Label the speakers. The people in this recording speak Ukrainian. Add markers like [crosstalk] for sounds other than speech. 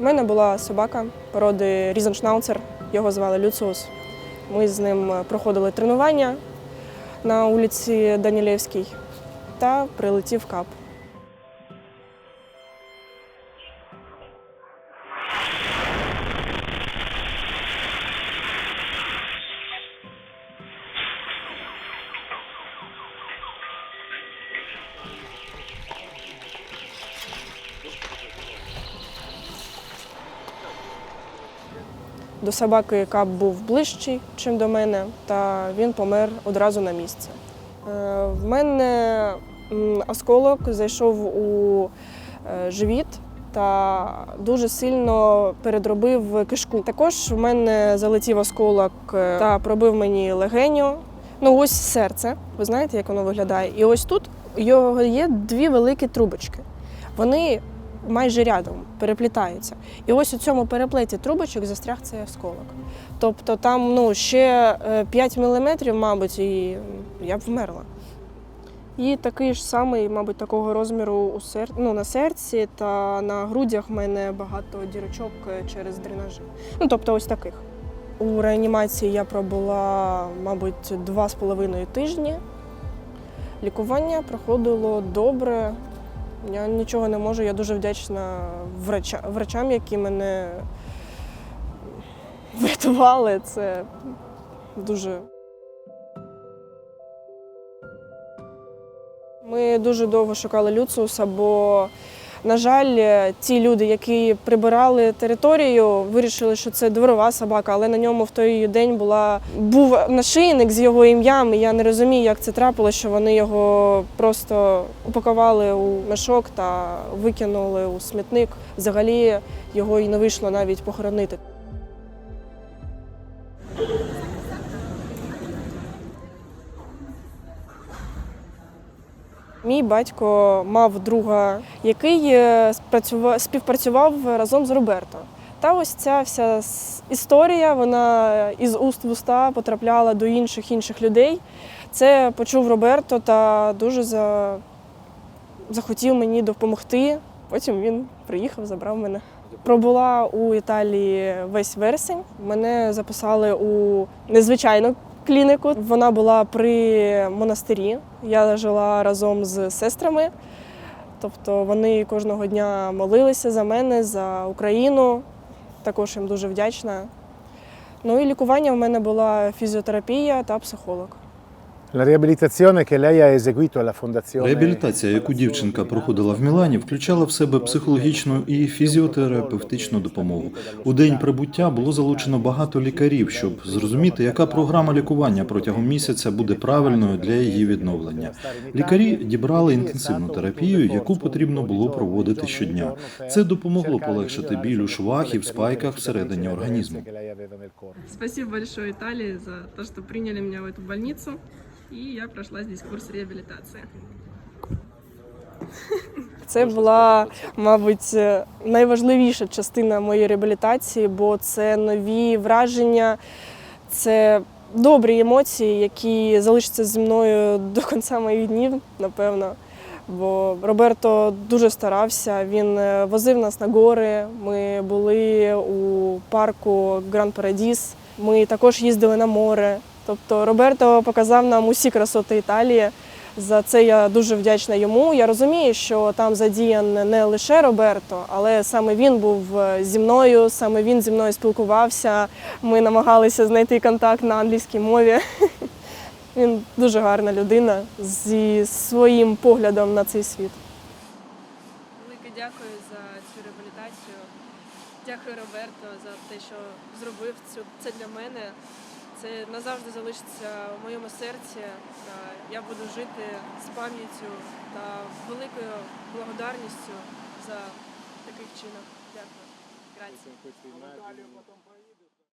Speaker 1: У мене була собака породи Різеншнауцер, його звали Люциус. Ми з ним проходили тренування на вулиці Данілєвській та прилетів кап. До собаки кап був ближчий, ніж до мене, та він помер одразу на місці. Е, В мене осколок зайшов у е, живіт та дуже сильно передробив кишку. Також в мене залетів осколок е, та пробив мені легеню. Ну, ось серце. Ви знаєте, як воно виглядає? І ось тут його є дві великі трубочки. Вони майже рядом переплітаються. І ось у цьому переплеті трубочок застряг цей осколок. Тобто там ну, ще е, 5 міліметрів, мабуть, і я б вмерла. І такий ж самий, мабуть, такого розміру у сер... ну, на серці та на грудях в мене багато дірочок е, через дренажі. Ну, тобто ось таких. У реанімації я пробула, мабуть, два з половиною тижні. Лікування проходило добре. Я нічого не можу. Я дуже вдячна врача, врачам, які мене врятували. Це дуже. Ми дуже довго шукали Люциуса, бо, на жаль, ті люди, які прибирали територію, вирішили, що це дворова собака, але на ньому в той день була, був нашийник з його ім'ям. і Я не розумію, як це трапилося, що вони його просто упакували у мешок та викинули у смітник. Взагалі його і не вийшло навіть похоронити. Мій батько мав друга, який е, співпрацював разом з Роберто. Та ось ця вся історія, вона із уст в уста потрапляла до інших інших людей. Це почув Роберто та дуже за... захотів мені допомогти. Потім він приїхав, забрав мене. Пробула у Італії весь вересень. Мене записали у незвичайну клініку. Вона була при монастирі. Я жила разом з сестрами. Тобто вони кожного дня молилися за мене, за Україну. Також їм дуже вдячна. Ну і лікування в мене була фізіотерапія та психолог.
Speaker 2: Реабілітація, яку дівчинка проходила в Мілані, включала в себе психологічну і фізіотерапевтичну допомогу. У день прибуття було залучено багато лікарів, щоб зрозуміти, яка програма лікування протягом місяця буде правильною для її відновлення. Лікарі дібрали інтенсивну терапію, яку потрібно було проводити щодня. Це допомогло полегшити біль у швах і в спайках всередині організму.
Speaker 1: Спасибо большое Италии за то, что приняли меня в эту больницу. И я прошла здесь курс реабилитации. Це була, мабуть, найважливіша частина моєї реабілітації, бо це нові враження, це добрі емоції, які залишаться зі мною до кінця моїх днів, напевно. Бо Роберто дуже старався. Він е, возив нас на гори. Ми були у парку Гран Парадіс. Ми також їздили на море. Тобто Роберто показав нам усі красоти Італії. За це я дуже вдячна йому. Я розумію, що там задіян не лише Роберто, але саме він був е, зі мною, саме він зі мною спілкувався. Ми намагалися знайти контакт на англійській мові. [laughs] Він дуже гарна людина зі своїм поглядом на цей світ. Велике дякую за цю реабілітацію. Дякую Роберто за те, що зробив цю це для мене. Це назавжди залишиться в моєму серці. Я буду жити з пам'яттю та великою благодарністю за таких чинок. Дякую. Граzie.